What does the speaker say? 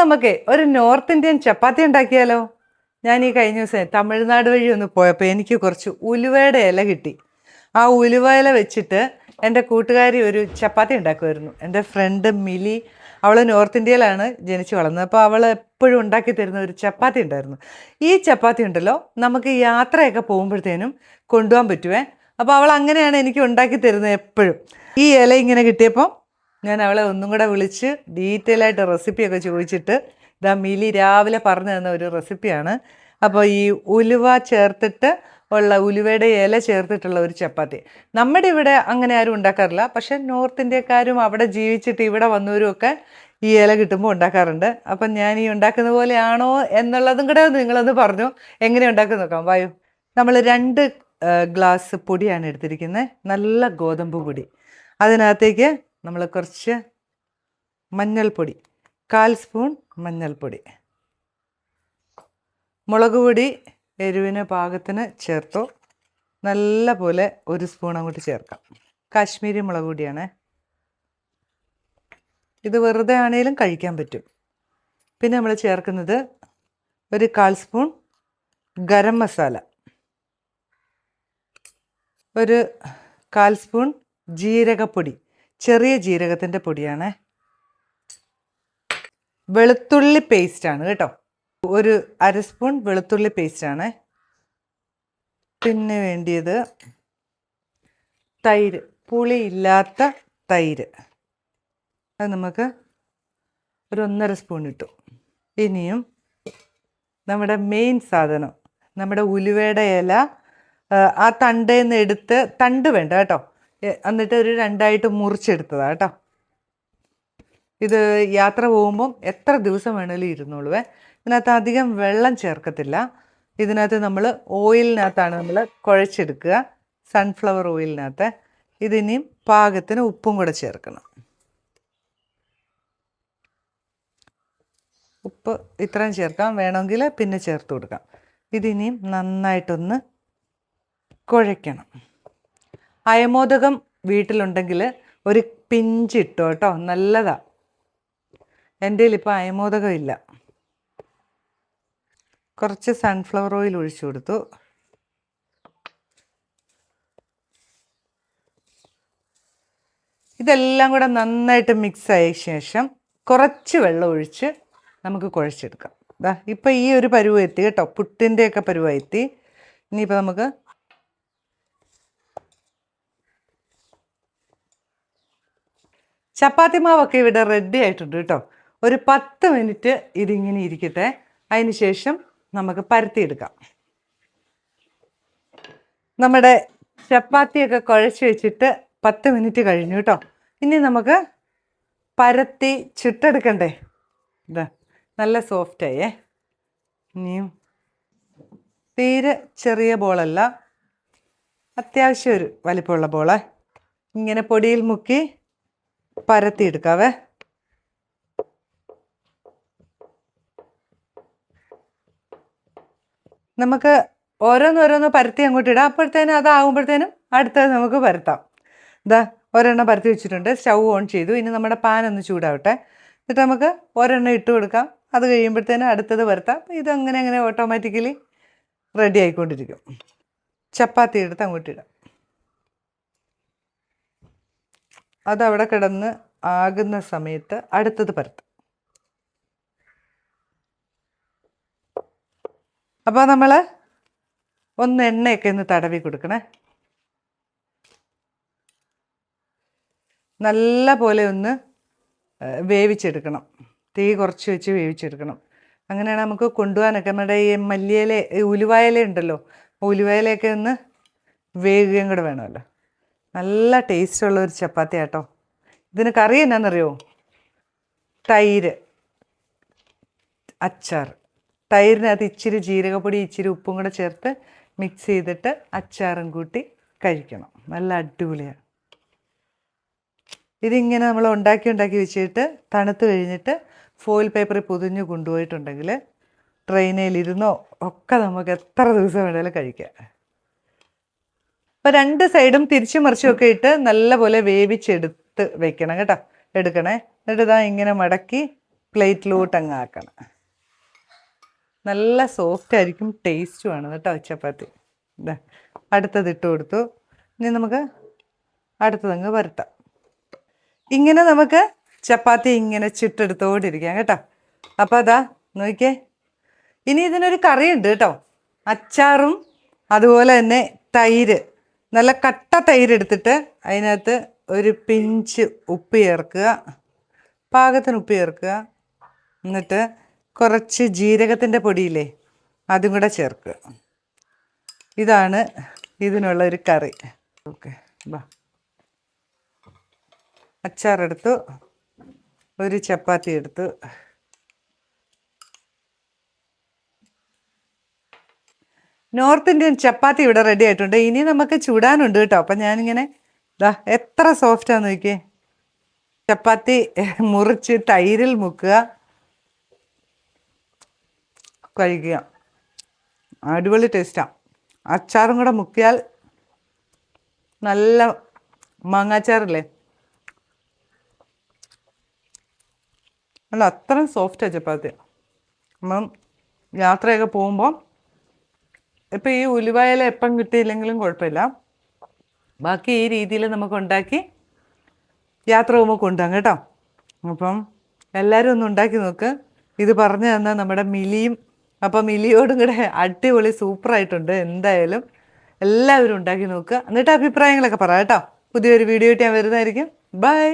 നമുക്ക് ഒരു north Indian ചപ്പാത്തി ഉണ്ടാക്കിയാലോ? ഞാൻ ഈ കഴിഞ്ഞ ദിവസം തമിഴ്നാട് വഴി ഒന്ന് പോയപ്പോൾ എനിക്ക് കുറച്ച് ഉലുവയുടെ ഇല കിട്ടി. ആ ഉലുവ ഇല വെച്ചിട്ട് എന്റെ കൂട്ടുകാരി ഒരു ചപ്പാത്തി ഉണ്ടാക്കുമായിരുന്നു. എന്റെ ഫ്രണ്ട് മിലി അവൾ നോർത്ത് ഇന്ത്യയിലാണ് ജനിച്ചു വളർന്നത്. അപ്പോൾ അവൾ എപ്പോഴും ഉണ്ടാക്കി തരുന്ന ഒരു ചപ്പാത്തി ഉണ്ടായിരുന്നു. ഈ ചപ്പാത്തി ഉണ്ടല്ലോ നമുക്ക് യാത്രയൊക്കെ പോകുമ്പോഴത്തേനും കൊണ്ടുപോകാൻ പറ്റുമേ അപ്പോൾ അവൾ അങ്ങനെയാണ് എനിക്ക് ഉണ്ടാക്കി തരുന്നത് എപ്പോഴും. ഈ ഇല ഇങ്ങനെ കിട്ടിയപ്പോൾ ഞാൻ അവളെ ഒന്നും കൂടെ വിളിച്ച് ഡീറ്റെയിൽ ആയിട്ട് റെസിപ്പിയൊക്കെ ചോദിച്ചിട്ട് ഇതാ മിലി രാവിലെ പറഞ്ഞു തന്ന ഒരു റെസിപ്പിയാണ് അപ്പോൾ ഈ ഉലുവ ചേർത്തിട്ട് ഉള്ള ഉലുവയുടെ ഇല ചേർത്തിട്ടുള്ള ഒരു ചപ്പാത്തി. നമ്മുടെ ഇവിടെ അങ്ങനെ ആരും ഉണ്ടാക്കാറില്ല. പക്ഷെ നോർത്ത് ഇന്ത്യക്കാരും അവിടെ ജീവിച്ചിട്ട് ഇവിടെ വന്നവരും ഒക്കെ ഈ ഇല കിട്ടുമ്പോൾ ഉണ്ടാക്കാറുണ്ട്. അപ്പം ഞാൻ ഈ ഉണ്ടാക്കുന്ന പോലെയാണോ എന്നുള്ളതും കൂടെ നിങ്ങളൊന്ന് പറഞ്ഞു. എങ്ങനെ ഉണ്ടാക്കി നോക്കാം. വായു. നമ്മൾ രണ്ട് ഗ്ലാസ് പൊടിയാണ് എടുത്തിരിക്കുന്നത് നല്ല ഗോതമ്പ് പൊടി. അതിനകത്തേക്ക് നമ്മൾ കുറച്ച് മഞ്ഞൾപ്പൊടി കാൽ സ്പൂൺ മഞ്ഞൾപ്പൊടി. മുളക് പൊടി എരിവിന് പാകത്തിന് ചേർത്തു. നല്ല പോലെ ഒരു സ്പൂൺ അങ്ങോട്ട് ചേർക്കാം. കാശ്മീരി മുളക് പൊടിയാണ്. ഇത് വെറുതെ ആണെങ്കിലും കഴിക്കാൻ പറ്റും. പിന്നെ നമ്മൾ ചേർക്കുന്നത് ഒരു കാൽ സ്പൂൺ ഗരം മസാല. ഒരു കാൽ സ്പൂൺ ജീരകപ്പൊടി. ചെറിയ ജീരകത്തിന്റെ പൊടിയാണ്. വെളുത്തുള്ളി പേസ്റ്റാണ് കേട്ടോ. ഒരു അര സ്പൂൺ വെളുത്തുള്ളി പേസ്റ്റാണ് പിന്നെ വേണ്ടിയത് തൈര് പുളിയില്ലാത്ത തൈര്. അത് നമുക്ക് ഒരു ഒന്നര സ്പൂൺ ഇട്ടു. ഇനിയും നമ്മുടെ മെയിൻ സാധനം നമ്മുടെ ഉലുവയുടെ ഇല ആ, തണ്ടേന്ന് എടുത്ത് തണ്ട് വേണ്ട കേട്ടോ. എന്നിട്ട് ഒരു രണ്ടായിട്ട് മുറിച്ചെടുത്തതാണ് കേട്ടോ. ഇത് യാത്ര പോകുമ്പം എത്ര ദിവസം വേണേലും ഇരുന്നോളുവേ. ഇതിനകത്ത് അധികം വെള്ളം ചേർക്കത്തില്ല. ഇതിനകത്ത് നമ്മൾ ഓയിലിനകത്താണ് നമ്മൾ കുഴച്ചെടുക്കുക. സൺഫ്ലവർ ഓയിലിനകത്ത്. ഇതിനിയും പാകത്തിന് ഉപ്പും കൂടെ ചേർക്കണം. ഉപ്പ് ഇത്രയും ചേർക്കാം. വേണമെങ്കിൽ പിന്നെ ചേർത്ത് കൊടുക്കാം. ഇതിനിയും നന്നായിട്ടൊന്ന് കുഴയ്ക്കണം. അയമോദകം വീട്ടിലുണ്ടെങ്കിൽ ഒരു പിഞ്ചിട്ടോ കേട്ടോ നല്ലതാ. എന്റെ ഇപ്പോൾ അയമോദകം ഇല്ല. കുറച്ച് സൺഫ്ലവർ ഓയിൽ ഒഴിച്ചു കൊടുത്തു. ഇതെല്ലാം കൂടെ നന്നായിട്ട് മിക്സ് ആയ ശേഷം കുറച്ച് വെള്ളം ഒഴിച്ച് നമുക്ക് കുഴച്ചെടുക്കാം. ദാ ഇപ്പം ഈ ഒരു പരുവം എത്തി കേട്ടോ പുട്ടിന്റെയൊക്കെ പരുവം എത്തി. ഇനിയിപ്പോൾ നമുക്ക് ചപ്പാത്തി മാവൊക്കെ ഇവിടെ റെഡി ആയിട്ടുണ്ട് കേട്ടോ. ഒരു പത്ത് മിനിറ്റ് ഇതിങ്ങനെ ഇരിക്കട്ടെ. അതിന് ശേഷം നമുക്ക് പരത്തിയെടുക്കാം. നമ്മുടെ ചപ്പാത്തിയൊക്കെ കുഴച്ച് വെച്ചിട്ട് പത്ത് മിനിറ്റ് കഴിഞ്ഞു കേട്ടോ. ഇനി നമുക്ക് പരത്തി ചുട്ടെടുക്കണ്ടേ? ഇതാ നല്ല സോഫ്റ്റായേ ഇനിയും തീരെ ചെറിയ ബോളല്ല. അത്യാവശ്യം ഒരു വലിപ്പമുള്ള ബോൾ. ഇങ്ങനെ പൊടിയിൽ മുക്കി പരത്തിയെടുക്കാവേ. നമുക്ക് ഓരോന്നോരോന്ന് പരത്തി അങ്ങോട്ട് ഇടാം. അപ്പോഴത്തേനും അതാകുമ്പോഴത്തേനും അടുത്തത് നമുക്ക് പരത്താം. ഇതാ ഒരെണ്ണം പരത്തി വെച്ചിട്ടുണ്ട്. സ്റ്റൗ ഓൺ ചെയ്തു. ഇനി നമ്മുടെ പാൻ ഒന്ന് ചൂടാവട്ടെ. എന്നിട്ട് നമുക്ക് ഒരെണ്ണം ഇട്ട് കൊടുക്കാം. അത് കഴിയുമ്പോഴത്തേനും അടുത്തത് പരത്താം. ഇതങ്ങനെ അങ്ങനെ ഓട്ടോമാറ്റിക്കലി റെഡി ആയിക്കൊണ്ടിരിക്കും. ചപ്പാത്തി എടുത്ത് അങ്ങോട്ട് ഇടാം. അതവിടെ കിടന്ന് ആകുന്ന സമയത്ത് അടുത്തത് പരത്തും. അപ്പോൾ നമ്മൾ ഒന്ന് എണ്ണയൊക്കെ ഒന്ന് തടവി കൊടുക്കണേ. നല്ല പോലെ ഒന്ന് വേവിച്ചെടുക്കണം. തീ കുറച്ച് വെച്ച് വേവിച്ചെടുക്കണം. അങ്ങനെയാണ് നമുക്ക് കൊണ്ടുപോകാനൊക്കെ നമ്മുടെ ഈ മല്ലിയില ഉലുവായില ഉണ്ടല്ലോ. ഉലുവായിലയൊക്കെ ഒന്ന് വേകുകയും കൂടെ വേണമല്ലോ. നല്ല ടേസ്റ്റുള്ള ഒരു ചപ്പാത്തി കേട്ടോ ഇതിന് കറി എന്നാണെന്നറിയോ തൈര്. അച്ചാർ. തൈരിനകത്ത് ഇച്ചിരി ജീരകപ്പൊടി ഇച്ചിരി ഉപ്പും കൂടെ ചേർത്ത് മിക്സ് ചെയ്തിട്ട് അച്ചാറും കൂട്ടി കഴിക്കണം. നല്ല അടിപൊളിയാണ് ഇതിങ്ങനെ നമ്മൾ ഉണ്ടാക്കി ഉണ്ടാക്കി വെച്ചിട്ട് തണുത്ത് കഴിഞ്ഞിട്ട് ഫോയിൽ പേപ്പറിൽ പൊതിഞ്ഞ് കൊണ്ടുപോയിട്ടുണ്ടെങ്കിൽ ട്രെയിനിലിരുന്നോ ഒക്കെ നമുക്ക് എത്ര ദിവസം വേണമെങ്കിലും കഴിക്കാം. അപ്പോൾ രണ്ട് സൈഡും തിരിച്ചു മറിച്ചും ഒക്കെ ഇട്ട് നല്ലപോലെ വേവിച്ചെടുത്ത് വെക്കണം കേട്ടോ. എടുക്കണേ. എന്നിട്ട് ഇതാ ഇങ്ങനെ മടക്കി പ്ലേറ്റിലോട്ട് അങ്ങ് ആക്കണം. നല്ല സോഫ്റ്റ് ആയിരിക്കും ടേസ്റ്റും ആണ് കേട്ടോ ചപ്പാത്തി. ഇതാ അടുത്തത് ഇട്ട് കൊടുത്തു. ഇനി നമുക്ക് അടുത്തതങ്ങ് വരട്ടാം. ഇങ്ങനെ നമുക്ക് ചപ്പാത്തി ഇങ്ങനെ ചിട്ടെടുത്തോണ്ടിരിക്കാം കേട്ടോ. അപ്പോൾ അതാ നോക്കിയേ. ഇനി ഇതിനൊരു കറിയുണ്ട് കേട്ടോ. അച്ചാറും അതുപോലെ തന്നെ തൈര്. നല്ല കട്ട തൈര് എടുത്തിട്ട് അതിനകത്ത് ഒരു പിഞ്ച് ഉപ്പ് ചേർക്കുക. പാകത്തിന് ഉപ്പ് ചേർക്കുക. എന്നിട്ട് കുറച്ച് ജീരകത്തിന്റെ പൊടിയില്ലേ അതും കൂടെ ചേർക്കുക. ഇതാണ് ഇതിനുള്ള ഒരു കറി. ഓക്കെ ബാ അച്ചാറെടുത്തു ഒരു ചപ്പാത്തി എടുത്തു. നോർത്ത് ഇന്ത്യൻ ചപ്പാത്തി ഇവിടെ റെഡി ആയിട്ടുണ്ട്. ഇനി നമുക്ക് ചൂടാനുണ്ട് കേട്ടോ. അപ്പം ഞാനിങ്ങനെ ഇതാ എത്ര സോഫ്റ്റാന്ന് നോക്കിയേ. ചപ്പാത്തി മുറിച്ച് തൈരിൽ മുക്കുക. കഴിക്കുക. അടിപൊളി ടേസ്റ്റാണ് അച്ചാറും കൂടെ മുക്കിയാൽ നല്ല മാങ്ങാച്ചാറില്ലേ? അല്ല അത്രയും സോഫ്റ്റാണ് ചപ്പാത്തി. അപ്പം യാത്രയൊക്കെ പോകുമ്പോൾ ഇപ്പം ഈ ഉലുവായില എപ്പം കിട്ടിയില്ലെങ്കിലും കുഴപ്പമില്ല. ബാക്കി ഈ രീതിയിൽ നമുക്ക് ഉണ്ടാക്കി യാത്ര പോകുമ്പോൾ കൊണ്ടുപോകാം കേട്ടോ. അപ്പം എല്ലാവരും ഒന്ന് ഉണ്ടാക്കി നോക്ക്. ഇത് പറഞ്ഞു തന്ന നമ്മുടെ മിലിയും അപ്പം മിലിയോടും കൂടെ അടിപൊളി സൂപ്പറായിട്ടുണ്ട് എന്തായാലും എല്ലാവരും ഉണ്ടാക്കി നോക്കുക എന്നിട്ട് അഭിപ്രായങ്ങളൊക്കെ പറയാം കേട്ടോ. പുതിയൊരു വീഡിയോ ആയിട്ട് ഞാൻ വരുന്നതായിരിക്കും. ബൈ